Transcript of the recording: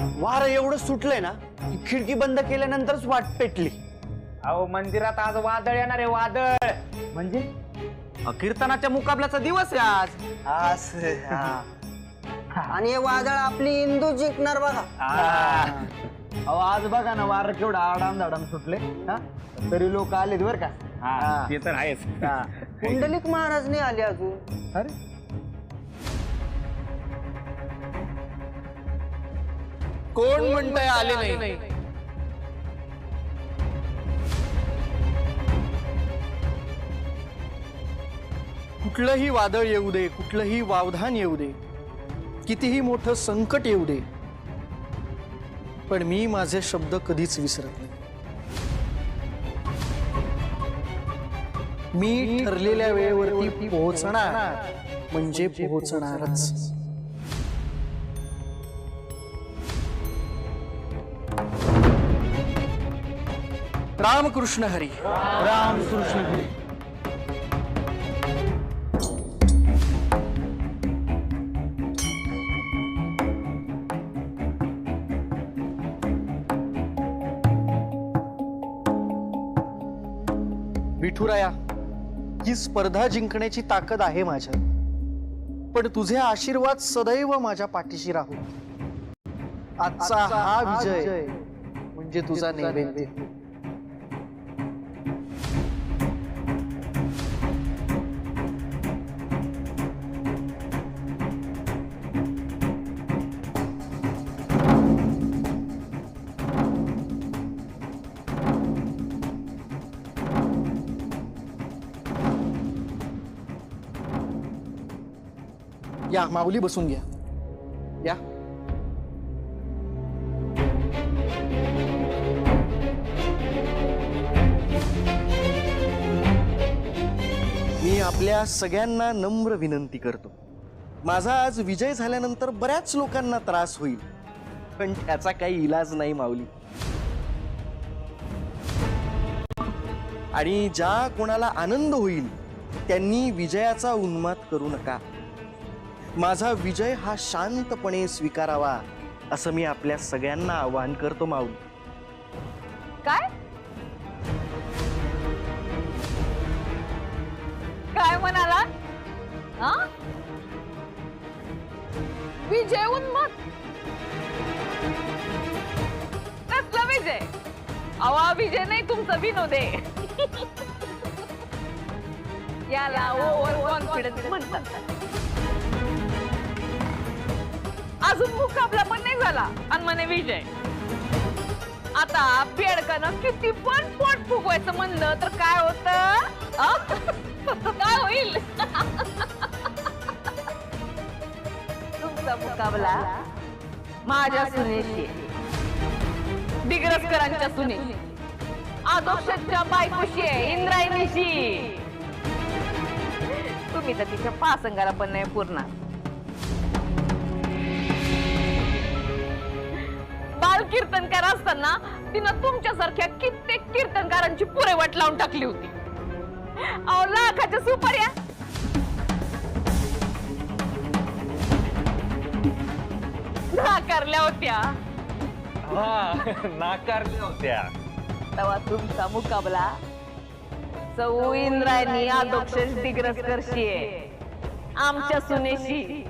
वारं एवढं सुटलंय ना की खिडकी बंद केल्यानंतरच वाट पेटली. अहो मंदिरात आज वादळ येणार आहे वादळ. म्हणजे? अ, कीर्तनाच्या मुकाबल्याचा दिवस आहे आज. आणि हे वादळ आपली इंदू जिंकणार बघा. अहो आज बघा ना वार केवढा आडाम दाडाम सुटले. हा? तरी लोक आलेत बर का. हा. ते तर आहेच. हा. कुंडलिक महाराज नाही आले अजून. अरे. कोण म्हणतंय आले नाही? कुठलंही वादळ येऊ दे कुठलंही वावधान येऊ दे कितीही मोठं संकट येऊ दे पण मी माझे शब्द कधीच विसरत नाही. मी ठरलेल्या वेळेवरती पोहोचणार म्हणजे पोहोचणारच. रामकृष्ण हरी। रामकृष्ण हरी। विठुराया ही स्पर्धा जिंकण्याची ताकद आहे माझ्यात. पण तुझे आशीर्वाद सदैव माझ्या पाठीशी राहू. आजचा हा विजय. म्हणजे तुझा नैवेद्य. या माऊली बसून घ्या. या. आपल्या सगळ्यांना नम्र विनंती करतो. माझा आज विजय झाल्यानंतर बऱ्याच लोकांना त्रास होईल. पण त्याचा काही इलाज नाही माऊली. आणि ज्या कोणाला आनंद होईल त्यांनी विजयाचा उन्माद करू नका. माझा विजय हा शांतपणे स्वीकारावा असं मी आपल्या सगळ्यांना आवाहन करतो माऊली. विजय उन्मत कसला विजय. अवा विजय नाही तुमचा विनोद आहे. याला ओव्हर कॉन्फिडन्स म्हणतात. अजून मुकाबला पण नाही झाला. आणि म्हणे विजय आता बेडकानं किती पण पोट फुगवायचं म्हणलं तर काय होत? काय होईल? तुमचा मुकाबला माझ्या सुनेशी. डिग्रसकरांच्या सुने. आदोक्षच्या बायकोशी आहे इंद्रायणीशी. तुम्ही तर तिच्या पासंगाला पण नाही पूर्ण बाल कीर्तनकार असताना तिनं तुमच्यासारख्या कित्येक कीर्तनकारांची पुरे वाट लावून टाकली होती. अहो लाखाच्या सुपाऱ्या. नाकारल्या होत्या. हा नाकारल्या होत्या. तेव्हा तुमचा मुकाबला सौ इंद्रायणी आदोक्ष दिग्रसकरशी आहे आमच्या सुनेशी.